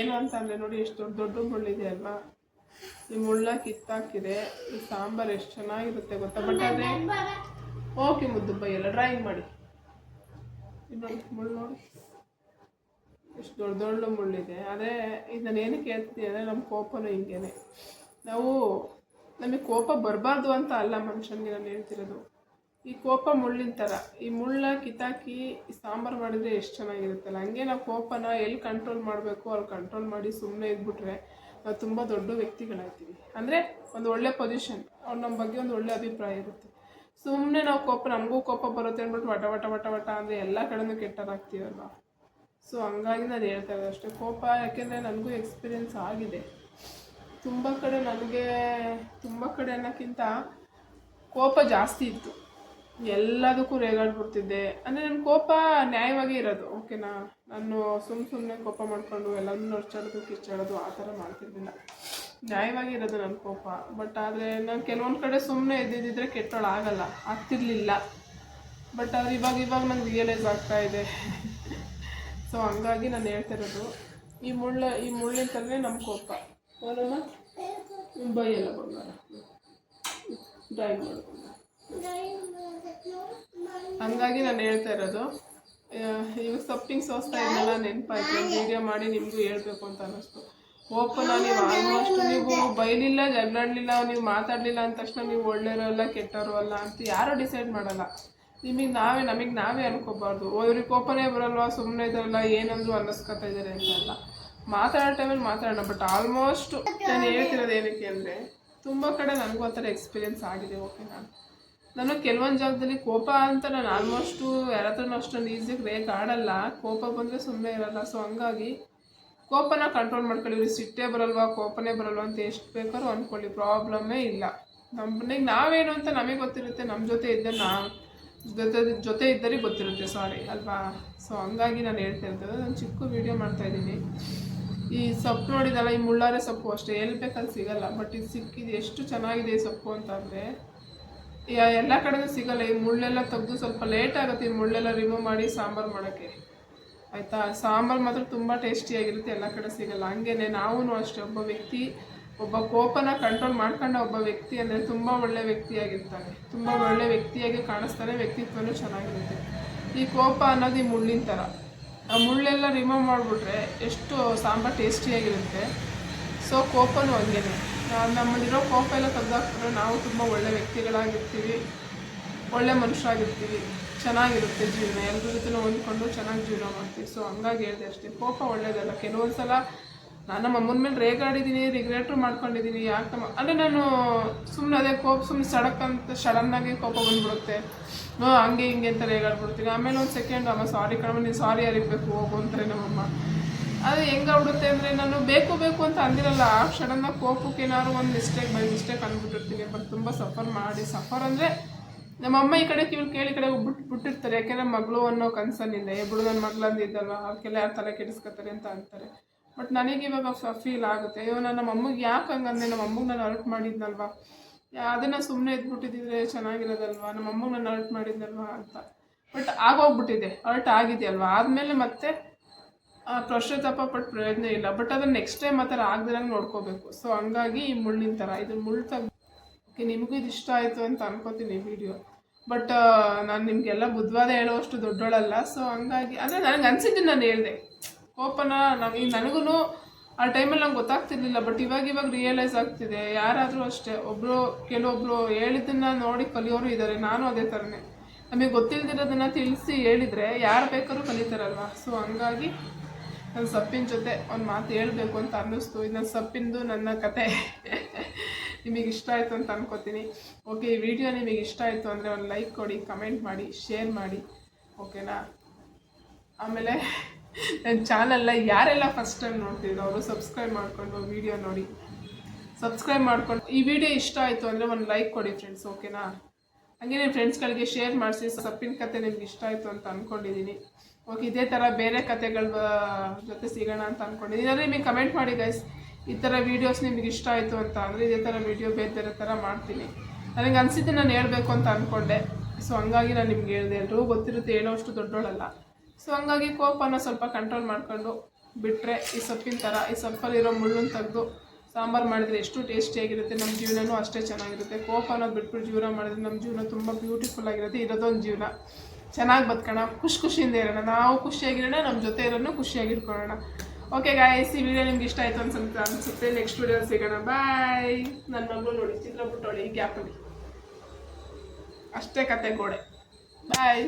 ಏನು ಅಂತಂದರೆ ನೋಡಿ, ಎಷ್ಟು ದೊಡ್ಡ ದೊಡ್ಡ ಮುಳ್ಳಿದೆ ಅಲ್ವಾ? ಈ ಮುಳ್ಳ ಕಿತ್ತಾಕಿದೆ ಈ ಸಾಂಬಾರು ಎಷ್ಟು ಚೆನ್ನಾಗಿರುತ್ತೆ ಗೊತ್ತಾ? ಬಟ್ ಅದೇ ಓಕೆ ಮುದ್ದು ಬೈಯಲ್ಲ ಡ್ರಾಯಿಂಗ್ ಮಾಡಿ. ಇನ್ನೊಂದು ಮುಳ್ಳು ನೋಡಿ. ಎಷ್ಟು ದೊಡ್ಡ ದೊಡ್ಡ ಮುಳ್ಳಿದೆ. ಅದೇ ಇದು ನಾನು ಏನಕ್ಕೆ ಹೇಳ್ತೀನಿ ಅಂದರೆ ನಮ್ಮ ಕೋಪನೂ ಹಿಂಗೇನೆ. ನಾವು ನಮಗೆ ಕೋಪ ಬರಬಾರ್ದು ಅಂತ ಅಲ್ಲ ಮನುಷ್ಯನಿಗೆ ನಾನು ಹೇಳ್ತಿರೋದು. ಈ ಕೋಪ ಮುಳ್ಳಿನ ಥರ ಈ ಮುಳ್ಳ ಕಿತ್ತಾಕಿ ಸಾಂಬಾರು ಮಾಡಿದರೆ ಎಷ್ಟು ಚೆನ್ನಾಗಿರುತ್ತಲ್ಲ. ಹಂಗೆ ನಾವು ಕೋಪನ ಎಲ್ಲಿ ಕಂಟ್ರೋಲ್ ಮಾಡಬೇಕು ಅಲ್ಲಿ ಕಂಟ್ರೋಲ್ ಮಾಡಿ ಸುಮ್ಮನೆ ಇದ್ಬಿಟ್ರೆ ನಾವು ತುಂಬ ದೊಡ್ಡ ವ್ಯಕ್ತಿಗಳಾಗ್ತೀವಿ. ಅಂದರೆ ಒಂದು ಒಳ್ಳೆ ಪೊಸಿಷನ್ ಅವ್ರು ನಮ್ಮ ಬಗ್ಗೆ ಒಂದು ಒಳ್ಳೆ ಅಭಿಪ್ರಾಯ ಇರುತ್ತೆ. ಸುಮ್ಮನೆ ನಾವು ಕೋಪ, ನಮಗೂ ಕೋಪ ಬರುತ್ತೆ ಅಂದ್ಬಿಟ್ಟು ವಟ ವಟ ವಟ ವಟ ಅಂದರೆ ಎಲ್ಲ ಕಡೆನೂ ಕೆಟ್ಟದಾಗ್ತೀವಲ್ವ? ಸೊ ಹಂಗಾಗಿ ನಾನು ಹೇಳ್ತಾ ಇರೋದು ಅಷ್ಟೇ. ಕೋಪ ಯಾಕೆಂದರೆ ನನಗೂ ಎಕ್ಸ್ಪೀರಿಯೆನ್ಸ್ ಆಗಿದೆ. ತುಂಬ ಕಡೆ ನನಗೆ, ತುಂಬ ಕಡೆ ಅನ್ನೋಕ್ಕಿಂತ ಕೋಪ ಜಾಸ್ತಿ ಇತ್ತು. ಎಲ್ಲದಕ್ಕೂ ರೇಗಾಡ್ಬಿಡ್ತಿದ್ದೆ. ಅಂದರೆ ನನ್ನ ಕೋಪ ನ್ಯಾಯವಾಗಿ ಇರೋದು. ಓಕೆನಾ ನಾನು ಸುಮ್ಮ ಸುಮ್ಮನೆ ಕೋಪ ಮಾಡಿಕೊಂಡು ಎಲ್ಲರೂ ನಡ್ಚಾಡೋದು ಕಿಚ್ಚಾಡೋದು ಆ ಥರ ಮಾಡ್ತಿರ್ಲಿಲ್ಲ. ನ್ಯಾಯವಾಗಿ ಇರೋದು ನನ್ನ ಕೋಪ. ಬಟ್ ಆದರೆ ನಾನು ಕೆಲವೊಂದು ಕಡೆ ಸುಮ್ಮನೆ ಇದ್ದಿದ್ದಿದ್ರೆ ಕೆಟ್ಟೋಳು ಆಗಲ್ಲ. ಆಗ್ತಿರ್ಲಿಲ್ಲ. ಬಟ್ ಆದರೆ ಇವಾಗ ಇವಾಗ ನಂಗೆ ರಿಯಲೈಸ್ ಆಗ್ತಾ ಇದೆ. ಸೊ ಹಂಗಾಗಿ ನಾನು ಹೇಳ್ತಿರೋದು ಈ ಮುಳ್ಳು, ಈ ಮುಳ್ಳಿನ ಥರನೇ ನಮ್ಮ ಕೋಪ. ಅವನಮ್ಮ ಬೈಯಲ್ಲ ಬಂಗಾರ. ಡ್ರೈವ್ ಮಾಡ್ಕೊಂಡು ಹಂಗಾಗಿ ನಾನು ಹೇಳ್ತಾ ಇರೋದು ಇವಾಗ ಸೊಪ್ಪಿಂಗ್ ಸೋಸ್ತಾ ಇದ್ದೆಲ್ಲ ನೆನಪಾಯ್ತು ವೀಡಿಯೋ ಮಾಡಿ ನಿಮಗೂ ಹೇಳ್ಬೇಕು ಅಂತ ಅನ್ನಿಸ್ತು. ಓಪನ್ ನೀವು ಆಲ್ಮೋಸ್ಟ್ ನೀವು ಬೈಲಿಲ್ಲ ಜಗಳಾಡಲಿಲ್ಲ ನೀವು ಮಾತಾಡಲಿಲ್ಲ ಅಂದ ತಕ್ಷಣ ನೀವು ಒಳ್ಳೆಯವರು ಅಲ್ಲ ಕೆಟ್ಟವರು ಅಲ್ಲ ಅಂತ ಯಾರೂ ಡಿಸೈಡ್ ಮಾಡಲ್ಲ. ನಿಮಗೆ ನಾವೇ, ನಮಗೆ ನಾವೇ ಅನ್ಕೋಬಾರ್ದು. ಇವ್ರಿಗೆ ಕೋಪನೇ ಬರಲ್ವಾ? ಸುಮ್ಮನೆ ಇದಾರಲ್ಲ ಏನಂದ್ರು ಅನ್ನಿಸ್ಕೊತಾ ಇದ್ದಾರೆ ಅಂತ ಅಲ್ಲ. ಮಾತಾಡೋ ಟೈಮಲ್ಲಿ ಮಾತಾಡೋಣ ಬಟ್ ಆಲ್ಮೋಸ್ಟ್ ನಾನು ಹೇಳ್ತಿರೋದು ಏನಕ್ಕೆ ಅಂದರೆ, ತುಂಬ ಕಡೆ ನನಗೂ ಆ ಥರ ಎಕ್ಸ್ಪೀರಿಯೆನ್ಸ್ ಆಗಿದೆ ಓಕೆ ನಾನು? ನಾನು ಕೆಲವೊಂದು ಜಾಗದಲ್ಲಿ ಕೋಪ ಅಂತ ನಾನು ಆಲ್ಮೋಸ್ಟು ಯಾರ ಹತ್ರನೂ ಅಷ್ಟೊಂದು ಈಸಿಯಾಗಿ ರೇಗ್ ಆಡಲ್ಲ. ಕೋಪ ಬಂದರೆ ಸುಮ್ಮನೆ ಇರಲ್ಲ. ಸೊ ಹಂಗಾಗಿ ಕೋಪನ ಕಂಟ್ರೋಲ್ ಮಾಡ್ಕೊಳ್ಳಿ. ಇವ್ರಿಗೆ ಸಿಟ್ಟೇ ಬರಲ್ವಾ, ಕೋಪನೇ ಬರಲ್ವಾ ಅಂತ ಎಷ್ಟು ಬೇಕಾದ್ರೂ ಅಂದ್ಕೊಳ್ಳಿ ಪ್ರಾಬ್ಲಮ್ಮೇ ಇಲ್ಲ. ನಮ್ಮನೆಗೆ ನಾವೇನು ಅಂತ ನಮಗೆ ಗೊತ್ತಿರುತ್ತೆ. ನಮ್ಮ ಜೊತೆ ಇದ್ದ ನಾ, ಜೊತೆ ಜೊತೆ ಇದ್ದರೆ ಗೊತ್ತಿರುತ್ತೆ. ಸಾರಿ ಅಲ್ವಾ? ಸೊ ಹಂಗಾಗಿ ನಾನು ಹೇಳ್ತಾ ಇರ್ತೇನೆ ನಾನು ಚಿಕ್ಕ ವೀಡಿಯೋ ಮಾಡ್ತಾಯಿದ್ದೀನಿ ಈ ಸೊಪ್ಪು ನೋಡಿದಲ್ಲ, ಈ ಮುಳ್ಳಾರೆ ಸೊಪ್ಪು ಅಷ್ಟೇ. ಎಲ್ಲಿ ಬೇಕಲ್ಲಿ ಸಿಗಲ್ಲ. ಬಟ್ ಇದು ಸಿಕ್ಕಿದೆ. ಎಷ್ಟು ಚೆನ್ನಾಗಿದೆ ಈ ಸೊಪ್ಪು ಅಂತಂದರೆ ಎಲ್ಲ ಕಡೆನೂ ಸಿಗಲ್ಲ. ಈ ಮುಳ್ಳೆಲ್ಲ ತೆಗೆದು ಸ್ವಲ್ಪ ಲೇಟ್ ಆಗುತ್ತೆ ಈ ಮುಳ್ಳೆಲ್ಲ ರಿಮೂವ್ ಮಾಡಿ ಸಾಂಬಾರು ಮಾಡೋಕ್ಕೆ. ಆಯಿತಾ? ಸಾಂಬಾರು ಮಾತ್ರ ತುಂಬ ಟೇಸ್ಟಿಯಾಗಿರುತ್ತೆ ಎಲ್ಲ ಕಡೆ ಸಿಗಲ್ಲ. ಹಂಗೇನೆ ನಾವೂ ಅಷ್ಟೇ, ಒಬ್ಬ ವ್ಯಕ್ತಿ, ಒಬ್ಬ ಕೋಪನ ಕಂಟ್ರೋಲ್ ಮಾಡ್ಕೊಂಡ ಒಬ್ಬ ವ್ಯಕ್ತಿ ಅಂದರೆ ತುಂಬ ಒಳ್ಳೆ ವ್ಯಕ್ತಿಯಾಗಿರ್ತಾನೆ ತುಂಬ ಒಳ್ಳೆ ವ್ಯಕ್ತಿಯಾಗಿ ಕಾಣಿಸ್ತಾನೆ, ವ್ಯಕ್ತಿತ್ವನೂ ಚೆನ್ನಾಗಿರುತ್ತೆ. ಈ ಕೋಪ ಅನ್ನೋದು ಈ ಮುಳ್ಳಿನ ಥರ ಆ ಮುಳ್ಳೆಲ್ಲ ರಿಮೂವ್ ಮಾಡಿಬಿಟ್ರೆ ಎಷ್ಟು ಸಾಂಬಾರು ಟೇಸ್ಟಿಯಾಗಿರುತ್ತೆ ಸೊ ಕೋಪನೂ ಹಂಗೇನೆ. ನಮ್ಮಲ್ಲಿರೋ ಕೋಪ ಎಲ್ಲ ತೆಗ್ದಾಕ್ಬಿಟ್ರೆ ನಾವು ತುಂಬ ಒಳ್ಳೆ ವ್ಯಕ್ತಿಗಳಾಗಿರ್ತೀವಿ, ಒಳ್ಳೆ ಮನುಷ್ಯರಾಗಿರ್ತೀವಿ, ಚೆನ್ನಾಗಿರುತ್ತೆ ಜೀವನ ಎಲ್ಲರ ಜೊತೆ ಹೊಂದ್ಕೊಂಡು ಚೆನ್ನಾಗಿ ಜೀವನ ಮಾಡ್ತೀವಿ. ಸೊ ಹಂಗಾಗಿ ಹೇಳಿದೆ ಅಷ್ಟೇ, ಕೋಪ ಒಳ್ಳೇದಲ್ಲ. ಕೆಲವೊಂದು ಸಲ ನಾನು ನಮ್ಮ ಅಮ್ಮನ ಮೇಲೆ ರೇಗಾಡಿದ್ದೀನಿ ರಿಗ್ರೆಟ್ರು ಮಾಡ್ಕೊಂಡಿದ್ದೀನಿ ಯಾಕೆ ನಮ್ಮ ಅಂದರೆ ನಾನು ಸುಮ್ಮನೆ ಅದೇ ಕೋಪ ಸುಮ್ಮನೆ ಸಡಕ್ ಅಂತ ಸಡನ್ನಾಗಿ ಕೋಪ ಬಂದ್ಬಿಡುತ್ತೆ. ಹಂಗೆ ಹಿಂಗೆ ಅಂತ ರೇಗಾಡ್ಬಿಡ್ತೀನಿ. ಆಮೇಲೆ ಒಂದು ಸೆಕೆಂಡ್ ಅಮ್ಮ ಸಾರಿ ಕಣಮ್ಮ, ನೀನು ಸಾರಿ ಅರಿಬೇಕು, ಹೋಗು ಅಂತಾರೆ ನಮ್ಮಮ್ಮ. ಅದು ಹೆಂಗಾಗ್ಬಿಡುತ್ತೆ ಅಂದರೆ ನಾನು ಬೇಕು ಬೇಕು ಅಂತ ಅಂದಿರಲ್ಲ, ಆ ಕ್ಷಣನ ಕೋಪಕ್ಕೆ ಏನಾದ್ರು ಒಂದು ಮಿಸ್ಟೇಕ್ ಬೈ ಮಿಸ್ಟೇಕ್ ಅಂದ್ಬಿಟ್ಟಿರ್ತೀನಿ. ಬಟ್ ತುಂಬ ಸಫರ್ ಮಾಡಿ ಸಫರ್ ಅಂದರೆ ನಮ್ಮ ಅಮ್ಮ ಈ ಕಡೆ ಕಿವಿ ಕೇಳಿ ಕಡೆ ಬಿಟ್ಟು ಬಿಟ್ಟಿರ್ತಾರೆ. ಯಾಕೆಂದ್ರೆ ಮಗಳು ಅನ್ನೋ ಕನ್ಸನ್ನಿಂದ ಎಬ್ಬಳು ನನ್ನ ಮಗಳಂದಿದ್ದಲ್ಲ ಅಂದಿದ್ದಲ್ವ ಅವಕ್ಕೆಲ್ಲ ಯಾರು ತಲೆ ಕೆಡಿಸ್ಕೊತಾರೆ ಅಂತ ಅಂತಾರೆ. ಬಟ್ ನನಗೆ ಇವಾಗ ಫೀಲ್ ಆಗುತ್ತೆ. ಅಯ್ಯೋ, ನಾನು ನಮ್ಮ ಅಮ್ಮಗೆ ಯಾಕೆ ಹಂಗಂದೆ ನಮ್ಮ ಅಮ್ಮಗೆ ನಾನು ಅಲ್ಟ್ ಮಾಡಿದ್ನಲ್ವಾ? ಅದನ್ನು ಸುಮ್ಮನೆ ಇದ್ಬಿಟ್ಟಿದ್ದಿದ್ರೆ ಚೆನ್ನಾಗಿರೋದಲ್ವಾ? ನಮ್ಮ ಅಮ್ಮಗೆ ನಾನು ಅಲ್ಟ್ ಮಾಡಿದ್ನಲ್ವಾ ಅಂತ. ಬಟ್ ಆಗೋಗ್ಬಿಟ್ಟಿದೆ ಆಗಿದೆ ಅಲ್ವಾ ಆದಮೇಲೆ ಮತ್ತೆ ಪಶ್ಚಾತ್ತಾಪ ಪಟ್ಟು ಪ್ರಯೋಜನ ಇಲ್ಲ. ಬಟ್ ಅದನ್ನ ನೆಕ್ಸ್ಟ್ ಟೈಮ್ ಆ ಥರ ಆಗ್ದಿರಂಗೆ ನೋಡ್ಕೋಬೇಕು. ಸೊ ಹಂಗಾಗಿ ಈ ಮುಳ್ಳಿನ ಥರ, ಇದು ಮುಳ್ಳು ತೆಗ್ದು ಓಕೆ ನಿಮಗೂ ಇದು ಇಷ್ಟ ಆಯಿತು ಅಂತ ಅನ್ಕೋತೀನಿ ವಿಡಿಯೋ ಬಟ್ ನಾನು ನಿಮಗೆಲ್ಲ ಬುದ್ಧವಾದ ಹೇಳೋಷ್ಟು ದೊಡ್ಡೋಳಲ್ಲ. ಸೊ ಹಂಗಾಗಿ, ಅಂದರೆ ನನಗೆ ಅನಿಸಿದ್ದು ನಾನು ಹೇಳಿದೆ. ಕೋಪನ ನಮಗೆ ನನಗೂ ಆ ಟೈಮಲ್ಲಿ ನಂಗೆ ಗೊತ್ತಾಗ್ತಿರ್ಲಿಲ್ಲ ಬಟ್ ಇವಾಗ ಇವಾಗ ರಿಯಲೈಸ್ ಆಗ್ತಿದೆ. ಯಾರಾದರೂ ಅಷ್ಟೇ ಒಬ್ಬರು ಕೆಲವೊಬ್ಬರು ಹೇಳಿದ್ದನ್ನು ನೋಡಿ ಕಲಿಯೋರು ಇದ್ದಾರೆ ನಾನು ಅದೇ ಥರನೇ ನಮಗೆ ಗೊತ್ತಿಲ್ಲದಿರೋದನ್ನು ತಿಳಿಸಿ ಹೇಳಿದರೆ ಯಾರು ಬೇಕಾದ್ರೂ ಕಲಿತಾರಲ್ವ? ಸೊ ಹಂಗಾಗಿ ನನ್ನ ಸಪ್ಪಿನ ಜೊತೆ ಒಂದು ಮಾತು ಹೇಳಬೇಕು ಅಂತ ಅನ್ನಿಸ್ತು. ಇದು ನನ್ನ ಸೊಪ್ಪಿಂದು ನನ್ನ ಕತೆ. ನಿಮಗೆ ಇಷ್ಟ ಆಯಿತು ಅಂತ ಅನ್ಕೋತೀನಿ. ಓಕೆ ಈ ವಿಡಿಯೋ ನಿಮಗೆ ಇಷ್ಟ ಆಯಿತು ಅಂದರೆ ಒಂದು ಲೈಕ್ ಕೊಡಿ ಕಮೆಂಟ್ ಮಾಡಿ ಶೇರ್ ಮಾಡಿ. ಓಕೆನಾ ಆಮೇಲೆ ನನ್ನ ಚಾನಲ್ನ ಯಾರೆಲ್ಲ ಫಸ್ಟ್ ಟೈಮ್ ನೋಡ್ತಿದ್ರು ಅವರು ಸಬ್ಸ್ಕ್ರೈಬ್ ಮಾಡಿಕೊಂಡು ವಿಡಿಯೋ ನೋಡಿ. ಸಬ್ಸ್ಕ್ರೈಬ್ ಮಾಡ್ಕೊಂಡು. ಈ ವಿಡಿಯೋ ಇಷ್ಟ ಆಯಿತು ಅಂದರೆ ಒಂದು ಲೈಕ್ ಕೊಡಿ ಫ್ರೆಂಡ್ಸ್ ಓಕೆನಾ ಹಾಗೆ ನಿಮ್ಮ ಫ್ರೆಂಡ್ಸ್ಗಳಿಗೆ ಶೇರ್ ಮಾಡಿಸಿ, ಸಪ್ಪಿನ ಕತೆ ನಿಮ್ಗೆ ಇಷ್ಟ ಆಯಿತು ಅಂತ ಅಂದ್ಕೊಂಡಿದ್ದೀನಿ ಓಕೆ ಇದೇ ಥರ ಬೇರೆ ಕತೆಗಳ ಜೊತೆ ಸಿಗೋಣ ಅಂತ ಅಂದ್ಕೊಂಡಿದ್ದೀನಿ ಅಂದರೆ ನಿಮಗೆ ಕಮೆಂಟ್ ಮಾಡಿ ಗೈಸ್ ಈ ಥರ ವೀಡಿಯೋಸ್ ನಿಮಗೆ ಇಷ್ಟ ಆಯಿತು ಅಂತ ಅಂದರೆ ಇದೇ ಥರ ವೀಡಿಯೋ ಬೇರೆ ಬೇರೆ ಥರ ಮಾಡ್ತೀನಿ. ನನಗೆ ಅನಿಸಿದ್ದು ನಾನು ಹೇಳಬೇಕು ಅಂತ ಅಂದ್ಕೊಂಡೆ ಸೊ ಹಂಗಾಗಿ ನಾನು ನಿಮ್ಗೆ ಹೇಳಿದೆ. ಎಲ್ರಿಗೂ ಗೊತ್ತಿರುತ್ತೆ ಹೇಳೋಷ್ಟು ದೊಡ್ಡೋಳಲ್ಲ. ಸೊ ಹಂಗಾಗಿ ಕೋಪನ ಸ್ವಲ್ಪ ಕಂಟ್ರೋಲ್ ಮಾಡಿಕೊಂಡು ಬಿಟ್ಟರೆ ಈ ಸೊಪ್ಪಿನ ಥರ ಈ ಸೊಪ್ಪಲ್ಲಿರೋ ಮುಳ್ಳನ್ನು ತೆಗೆದು ಸಾಂಬಾರು ಮಾಡಿದರೆ ಎಷ್ಟು ಟೇಸ್ಟಿಯಾಗಿರುತ್ತೆ ನಮ್ಮ ಜೀವನವೂ ಅಷ್ಟೇ ಚೆನ್ನಾಗಿರುತ್ತೆ. ಕೋಪ ಬಿಟ್ಬಿಟ್ಟು ಜೀವನ ಮಾಡಿದ್ರೆ ನಮ್ಮ ಜೀವನ ತುಂಬ ಬ್ಯೂಟಿಫುಲ್ ಆಗಿರುತ್ತೆ. ಇರೋದೊಂದು ಜೀವನ. ಚೆನ್ನಾಗಿ ಬದುಕೋಣ, ಖುಷಿ ಖುಷಿಯಿಂದ ಇರೋಣ. ನಾವು ಖುಷಿಯಾಗಿರೋಣ ನಮ್ಮ ಜೊತೆ ಇರೋನು ಖುಷಿಯಾಗಿಟ್ಕೊಳ್ಳೋಣ ಓಕೆ ಗಾಯಸ್ ಈ ವಿಡಿಯೋ ನಿಮ್ಗೆ ಇಷ್ಟ ಆಯಿತು ಅನ್ಸುತ್ತೆ, ಅನಿಸುತ್ತೆ. ನೆಕ್ಸ್ಟ್ ವಿಡಿಯೋ ಸಿಗೋಣ. ಬಾಯ್ ನನ್ನ ಮಗಳು ನೋಡಿ, ಚಿತ್ರ ಬಿಟ್ಟೋಳಿ ಹೀಗೆ ಅಷ್ಟೇ ಕತೆ ಗೋಡೆ. ಬಾಯ್